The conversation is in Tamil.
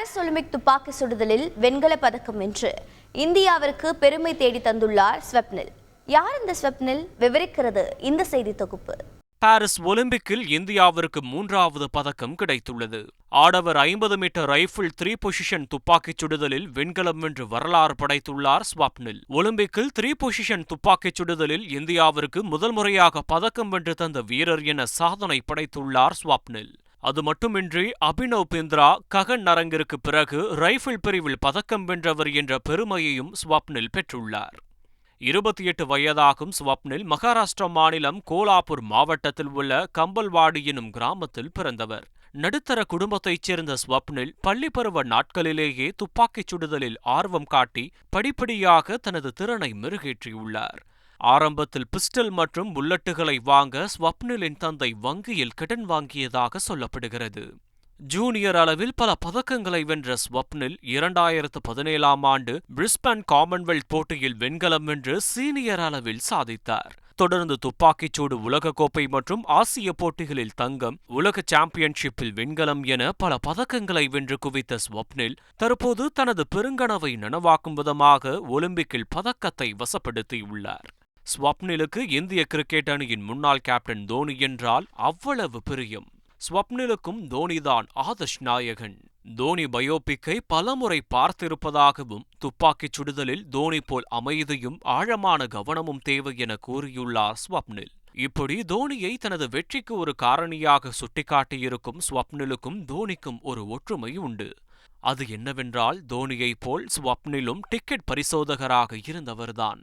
பாரிஸ் ஒலிம்பிக் துப்பாக்கி சுடுதலில் வெண்கல பதக்கம் வென்று இந்தியாவிற்கு பெருமை தேடி தந்துள்ளார் ஸ்வப்னில். யார் இந்த ஸ்வப்னில்? விவரிக்கிறது இந்த செய்தி தொகுப்பு. பாரிஸ் ஒலிம்பிக்கில் இந்தியாவிற்கு மூன்றாவது பதக்கம் கிடைத்துள்ளது. ஆடவர் ஐம்பது மீட்டர் ரைபிள் த்ரீ பொசிஷன் துப்பாக்கிச் சுடுதலில் வெண்கலம் வென்று வரலாறு படைத்துள்ளார் ஸ்வாப்னில். ஒலிம்பிக்கில் த்ரீ பொசிஷன் துப்பாக்கிச் சுடுதலில் இந்தியாவிற்கு முதல் முறையாக பதக்கம் வென்று தந்த வீரர் என சாதனை படைத்துள்ளார் ஸ்வாப்னில். அது மட்டுமின்றி அபினவ் பிந்த்ரா ககன் நரங்கிற்கு பிறகு ரைஃபிள் பிரிவில் பதக்கம் வென்றவர் என்ற பெருமையையும் ஸ்வப்னில் பெற்றுள்ளார். இருபத்தி எட்டு வயதாகும் ஸ்வப்னில் மகாராஷ்டிரா மாநிலம் கோலாப்பூர் மாவட்டத்தில் உள்ள கம்பல்வாடி எனும் கிராமத்தில் பிறந்தவர். நடுத்தர குடும்பத்தைச் சேர்ந்த ஸ்வப்னில் பள்ளிப்பருவ நாட்களிலேயே துப்பாக்கிச் சுடுதலில் ஆர்வம் காட்டி படிப்படியாக தனது திறனை மெருகேற்றியுள்ளார். ஆரம்பத்தில் பிஸ்டல் மற்றும் புல்லட்டுகளை வாங்க ஸ்வப்னிலின் தந்தை வங்கியில் கடன் வாங்கியதாக சொல்லப்படுகிறது. ஜூனியர் அளவில் பல பதக்கங்களை வென்ற ஸ்வப்னில் இரண்டாயிரத்து பதினேழாம் ஆண்டு பிரிஸ்பன் காமன்வெல்த் போட்டியில் வெண்கலம் வென்று சீனியர் அளவில் சாதித்தார். தொடர்ந்து துப்பாக்கிச்சூடு உலகக்கோப்பை மற்றும் ஆசிய போட்டிகளில் தங்கம் உலக சாம்பியன்ஷிப்பில் வெண்கலம் என பல பதக்கங்களை வென்று குவித்த ஸ்வப்னில் தற்போது தனது பெருங்கனவை நனவாக்கும் விதமாக ஒலிம்பிக்கில் பதக்கத்தை வசப்படுத்தியுள்ளார். ஸ்வப்னிலுக்கு இந்திய கிரிக்கெட் அணியின் முன்னாள் கேப்டன் தோனி என்றால் அவ்வளவு பிரியம். ஸ்வப்னிலுக்கும் தோனிதான் ஆதர்ஷ் நாயகன். தோனி பயோபிக்கை பலமுறை பார்த்திருப்பதாகவும் துப்பாக்கிச் சுடுதலில் தோனி போல் அமைதியும் ஆழமான கவனமும் தேவை என கூறியுள்ளார் ஸ்வப்னில். இப்படி தோனியை தனது வெற்றிக்கு ஒரு காரணியாக சுட்டிக்காட்டியிருக்கும் ஸ்வப்னிலுக்கும் தோனிக்கும் ஒரு ஒற்றுமை உண்டு. அது என்னவென்றால் தோனியைப் போல் ஸ்வப்னிலும் டிக்கெட் பரிசோதகராக இருந்தவர்தான்.